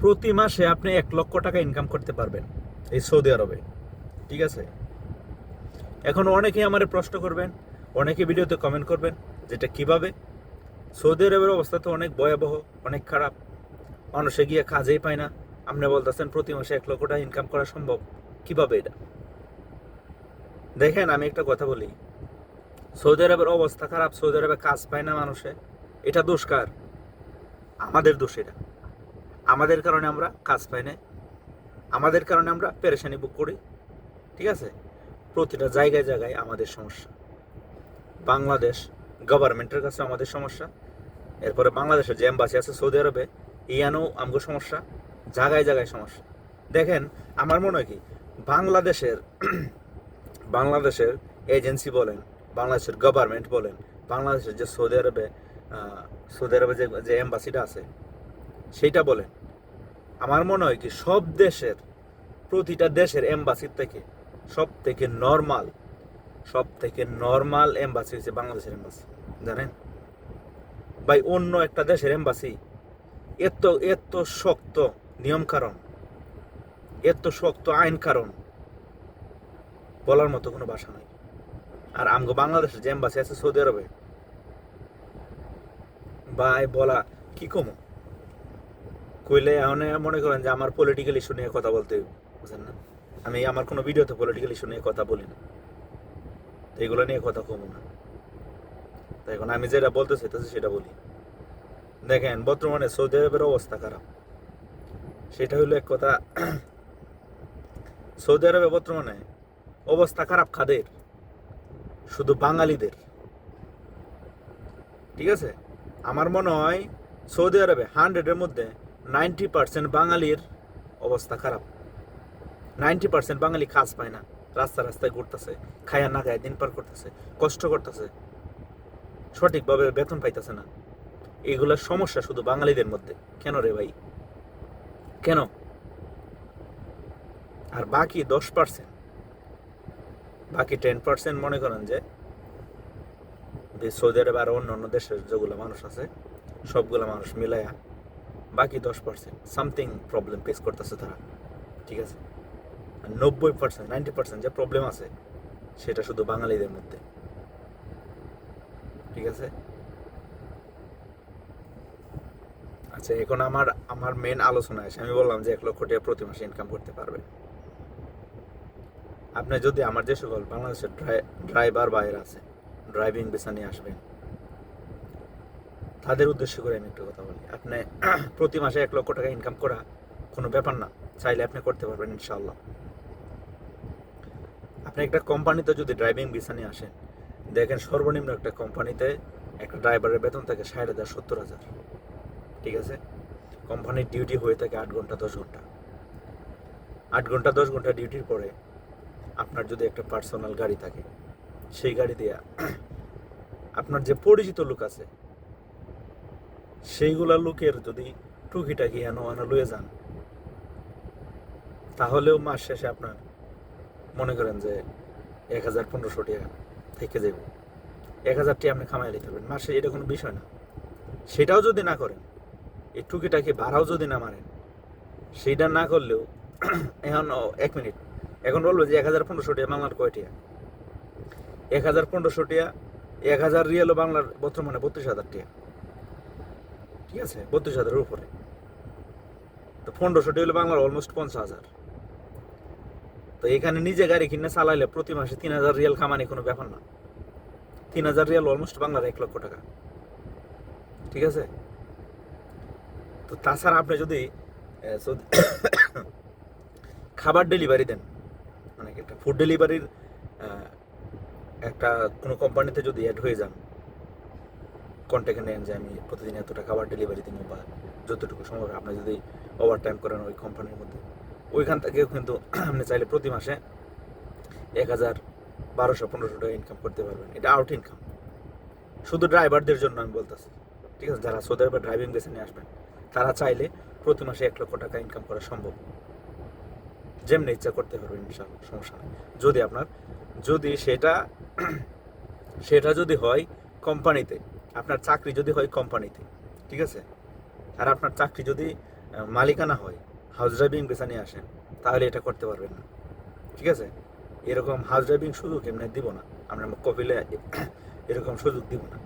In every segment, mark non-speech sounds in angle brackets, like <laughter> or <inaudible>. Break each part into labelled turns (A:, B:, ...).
A: প্রতি মাসে আপনি এক লক্ষ টাকা ইনকাম করতে পারবেন এই সৌদি আরবে। ঠিক আছে? এখন অনেকেই আমার প্রশ্ন করবেন, অনেকে ভিডিওতে কমেন্ট করবেন যেটা কীভাবে? সৌদি আরবের অবস্থা তো অনেক ভয়াবহ, অনেক খারাপ। মানুষে গিয়ে কাজেই পায় না। আপনি বলতেছেন প্রতি মাসে এক লক্ষ টাকা ইনকাম করা সম্ভব। কীভাবে এটা? দেখেন, আমি একটা কথা বলি। সৌদি আরবের অবস্থা খারাপ, সৌদি আরবে কাজ পায় না মানুষে। এটা দোষকার আমাদের দোষ এটা। আমাদের কারণে আমরা কাজ পাই না আমাদের কারণে আমরা পেরেশানি বুক করি। ঠিক আছে? প্রতিটা জায়গায় জায়গায় আমাদের সমস্যা। বাংলাদেশ গভর্নমেন্টের কাছে আমাদের সমস্যা। এরপরে বাংলাদেশের যে এম্বাসি আছে সৌদি আরবে ইয়ানো আমগো সমস্যা। জায়গায় জায়গায় সমস্যা। দেখেন, আমার মনে হয় কি, বাংলাদেশের <clears throat> বাংলাদেশের এজেন্সি বলেন, বাংলাদেশের গভর্নমেন্ট বলেন, বাংলাদেশের যে সৌদি আরবে সৌদি আরবে যে যে এম্বাসিটা আছে, সেইটা বলেন। আমার মনে হয় কি সব দেশের, প্রতিটা দেশের এম্বাসির থেকে সব থেকে নর্মাল সব থেকে নর্মাল এম্বাসি হচ্ছে বাংলাদেশের এম্বাসি জানেন? ভাই, অন্য একটা দেশের এম্বাসি এত এত শক্ত নিয়ম কারণ, এত শক্ত আইন কারণ বলার মতো কোনো ভাষা নাই। আর আমগো বাংলাদেশের যে এম্বাসি আছে সৌদি আরবে, ভাই, বলা কি কমো? কইলে এখন মনে করেন যে আমার পলিটিক্যাল ইস্যু নিয়ে কথা বলতে বুঝেন না? আমি আমার কোনো ভিডিওতে পলিটিক্যাল ইস্যু নিয়ে কথা বলি না। তো এগুলো নিয়ে কথা কমো না। তো এখন আমি যেটা বলতে চাইতেছি সেটা বলি। দেখেন, বর্তমানে সৌদি আরবের অবস্থা খারাপ। সেটা হলো এক কথা, <clears throat> সৌদি আরবে বর্তমানে অবস্থা খারাপ খাদের শুধু বাঙালিদের। ঠিক আছে? আমার মনে হয় সৌদি আরবে হান্ড্রেডের মধ্যে নাইনটি পার্সেন্ট বাঙালির অবস্থা খারাপ। নাইনটি পার্সেন্ট বাঙালি কাজ পায় না। রাস্তা রাস্তায় ঘুরতেছে, খায়া না খায় দিন পার করতেছে, কষ্ট করতেছে। সঠিকভাবে বেতন পাইতেছে না। এগুলোর সমস্যা শুধু বাঙালিদের মধ্যে। কেন রে ভাই? কেন? আর বাকি দশ পার্সেন্ট, বাকি টেন পার্সেন্ট মনে করেন যে সৌদি আরব আর অন্য অন্য দেশের যেগুলো মানুষ আছে, সবগুলো মানুষ মিলায়া বাকি দশ পার্সেন্ট সামথিং প্রবলেম ফেস করতেছে তারা, ঠিক আছে? আর নব্বই পার্সেন্ট নাইনটি পার্সেন্ট যে প্রবলেম আছে, সেটা শুধু বাঙালিদের মধ্যে, ঠিক আছে? আচ্ছা এখন আমার আমার মেন আলোচনা আছে আমি বললাম যে এক লক্ষ টাকা প্রতি মাসে ইনকাম করতে পারবে। আপনি যদি আমার যে সকল বাংলাদেশের ড্রাইভার বাইরে আছে ড্রাইভিং বেসা নিয়ে আসবেন তাদের উদ্দেশ্য করে আমি একটু কথা বলি। আপনি <clears throat> প্রতি মাসে এক লক্ষ টাকা ইনকাম করা কোনো ব্যাপার না, চাইলে আপনি করতে পারবেন ইনশাল্লাহ আপনি একটা কোম্পানিতে যদি ড্রাইভিং নিয়ে আসেন, দেখেন সর্বনিম্ন একটা কোম্পানিতে একটা ড্রাইভারের বেতন থাকে ষাট হাজার, সত্তর হাজার। ঠিক আছে? কোম্পানির ডিউটি হয়ে থাকে আট ঘণ্টা দশ ঘণ্টা। আট ঘণ্টা দশ ঘণ্টা ডিউটির পরে আপনার যদি একটা পার্সোনাল গাড়ি থাকে, সেই গাড়ি দিয়ে <clears throat> আপনার যে পরিচিত লোক আছে সেইগুলা লোকের যদি টুকিটাকি হেন হেন লয়ে যান, তাহলেও মাস শেষে আপনার মনে করেন যে এক হাজার পনেরোশো টাকা থেকে যাবে এক হাজার আপনি খামাই নিতে পারবেন। মাসে এটা কোনো বিষয় না। সেটাও যদি না করেন, এই টুকিটাকি ভাড়াও যদি না মারেন, সেইটা না করলেও <clears throat> এখন এক মিনিট। এখন বলব যে এক হাজার পনেরোশো টাকা বাংলার কয় টাকা? এক হাজার পনেরোশো টাকা, এক হাজার রিয়েলও বাংলার বর্তমানে বত্রিশ হাজার টাকা। ঠিক আছে, বত্রিশ হাজারের উপরে। তো পনেরোশো টাকা হলো বাংলার অলমোস্ট পঞ্চাশ হাজার। তো এখানে নিজে গাড়ি কিনে চালাইলে প্রতি মাসে তিন হাজার রিয়াল কামানি কোনো ব্যাপার না। তিন হাজার রিয়াল অলমোস্ট বাংলার এক লক্ষ টাকা। ঠিক আছে? তো তাছাড়া আপনি যদি <coughs> খাবার ডেলিভারি দেন মানে একটা ফুড ডেলিভারির একটা কোনো কোম্পানিতে যদি অ্যাড হয়ে যান কন্ট্যাক্টে নেন যে আমি প্রতিদিন এতটা খাবার ডেলিভারি দিব বা যতটুকু সম্ভব। আপনি যদি ওভার টাইম করেন ওই কোম্পানির মধ্যে। ওইখান থেকেও কিন্তু <clears throat> আপনি চাইলে প্রতি মাসে এক হাজার বারোশো, পনেরোশো টাকা ইনকাম করতে পারবেন। এটা আউট ইনকাম শুধু ড্রাইভারদের জন্য আমি বলতেছি। ঠিক আছে? যারা সৌদি আরবে ড্রাইভিং নিয়ে আসবেন, তারা চাইলে প্রতি মাসে এক লক্ষ টাকা ইনকাম করা সম্ভব। যেমনি ইচ্ছা করতে পারবেন ইনশাল্লাহ সমস্যা যদি আপনার, যদি সেটা <clears throat> সেটা যদি হয় কোম্পানিতে আপনার চাকরি যদি হয় কোম্পানিতে, ঠিক আছে? আর আপনার চাকরি যদি মালিকানা হয় হাউস ড্রাইভিং পেশা নিয়ে আসেন, তাহলে এটা করতে পারবেন না, ঠিক আছে? এরকম হাউস ড্রাইভিং সুযোগ এমনি দিব না, আমরা কপিলে <coughs> এরকম সুযোগ দিব না।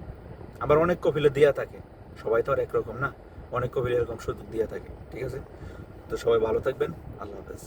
A: আবার অনেক কপিলে দেওয়া থাকে, সবাই তো আর একরকম না, অনেক কপিলে এরকম সুযোগ দেওয়া থাকে, ঠিক আছে? তো সবাই ভালো থাকবেন, আল্লাহ হাফেজ।